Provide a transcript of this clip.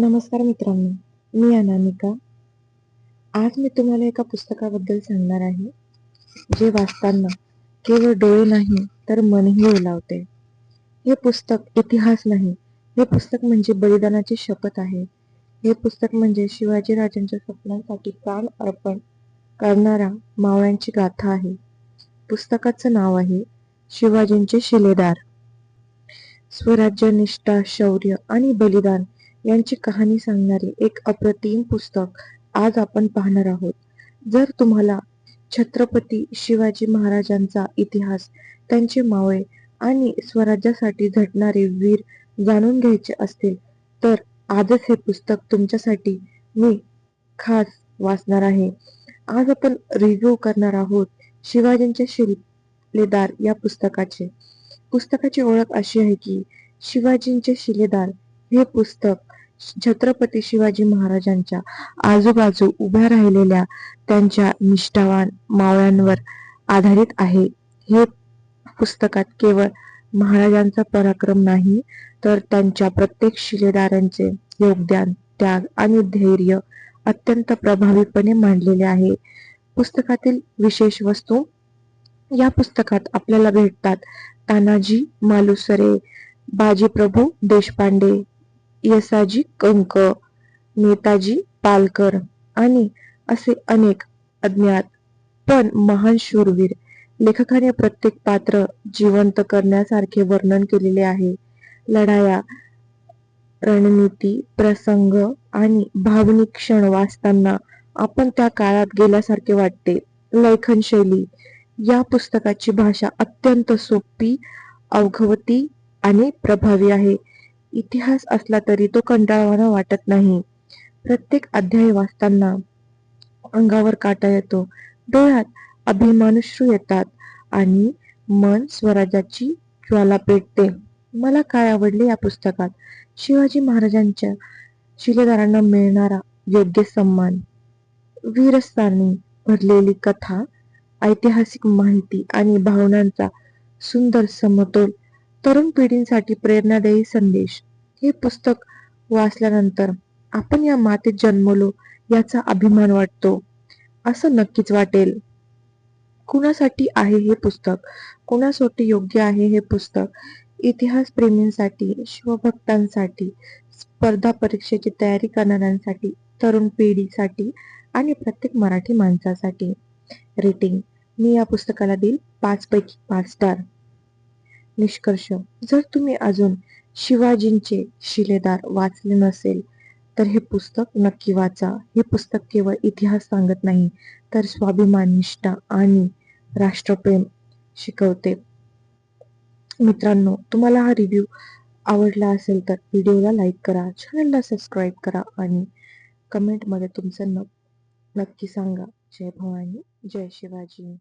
नमस्कार मित्रांनो मी अनामिका. आज मी तुम्हाला एका पुस्तकाबद्दल सांगणार आहे जे वाचताना केवळ डोळे नाही तर मनही ओलावते. हे पुस्तक इतिहास नाही हे पुस्तक म्हणजे बलिदानाची शपथ आहे. हे पुस्तक म्हणजे शिवाजी राजांच्या स्वप्नांसाठी प्राण अर्पण करणारा मावळ्यांची गाथा आहे. पुस्तकाचं नाव आहे शिवाजींचे शिलेदार. स्वराज्यनिष्ठा शौर्य आणि बलिदान यांची कहाणी सांगणारे एक अप्रतिम पुस्तक आज आपण पाहणार आहोत. जर तुम्हाला छत्रपती शिवाजी महाराजांचा इतिहास त्यांचे मावळे आणि स्वराज्यासाठी झटणारे वीर जाणून घ्यायचे असतील तर आजच हे पुस्तक तुमच्यासाठी मी खास वाचणार आहे. आज आपण रिव्ह्यू करणार आहोत शिवाजींचे शिलेदार या पुस्तकाचे. पुस्तकाची ओळख अशी आहे की शिवाजींचे शिलेदार हे पुस्तक छत्रपती शिवाजी महाराजांच्या आजूबाजू उभ्या राहिलेल्या त्यांच्या निष्ठावान मावळ्यांवर आधारित आहे. हे पुस्तकात केवळ महाराजांचा पराक्रम नाही तर त्यांच्या प्रत्येक शिलेदारांचे योगदान त्याग आणि धैर्य अत्यंत प्रभावीपणे मांडलेले आहे. पुस्तकातील विशेष वस्तू? या पुस्तकात आपल्याला भेटतात तानाजी मालुसरे बाजीप्रभू देशपांडे यसाजी कंक नेताजी पालकर आणि असे अनेक अज्ञात पण महान शूरवीर लेखकाने प्रत्येक पात्र जिवंत करण्यासारखे वर्णन केलेले आहे. लढाया रणनीती प्रसंग आणि भावनिक क्षण वाचताना आपण त्या काळात गेल्यासारखे वाटते. लेखन शैली या पुस्तकाची भाषा अत्यंत सोपी अवघवती आणि प्रभावी आहे. इतिहास असला तरी तो कंटाळवाणा वाटत नाही. प्रत्येक अध्याय वाचताना अंगावर काटा येतो. डोळ्यात अभिमानुश्रू येतात आणि मन स्वराज्याची ज्वाला पेटते. मला काय आवडले या पुस्तकात? शिवाजी महाराजांच्या शिलेदारांना मिळणारा योग्य सन्मान. वीरस्थानी भरलेली कथा ऐतिहासिक माहिती आणि भावनांचा सुंदर समतोल तरुण पिढींसाठी प्रेरणादायी संदेश. हे पुस्तक वाचल्यानंतर आपण या मातेत जन्मलो याचा अभिमान वाटतो. असं नक्कीच वाटेल. कुणासाठी आहे हे पुस्तक? कुणासाठी योग्य आहे हे पुस्तक? इतिहास प्रेमींसाठी शिवभक्तांसाठी स्पर्धा परीक्षेची तयारी करणाऱ्यांसाठी तरुण पिढीसाठी आणि प्रत्येक मराठी माणसासाठी. रेटिंग मी या पुस्तकाला देईल पाच पैकी पाच स्टार. निष्कर्ष. जर तुम्ही अजून शिवाजींचे शिलेदार वाचले नसेल तर हे पुस्तक नक्की वाचा. हे पुस्तक केवळ इतिहास सांगत नाही तर स्वाभिमान निष्ठा आणि राष्ट्रप्रेम शिकवते. मित्रांनो तुम्हाला हा रिव्ह्यू आवडला असेल तर व्हिडिओला लाईक करा चॅनलला सबस्क्राईब करा आणि कमेंटमध्ये तुमचं न नक्की सांगा. जय भवानी जय शिवाजी.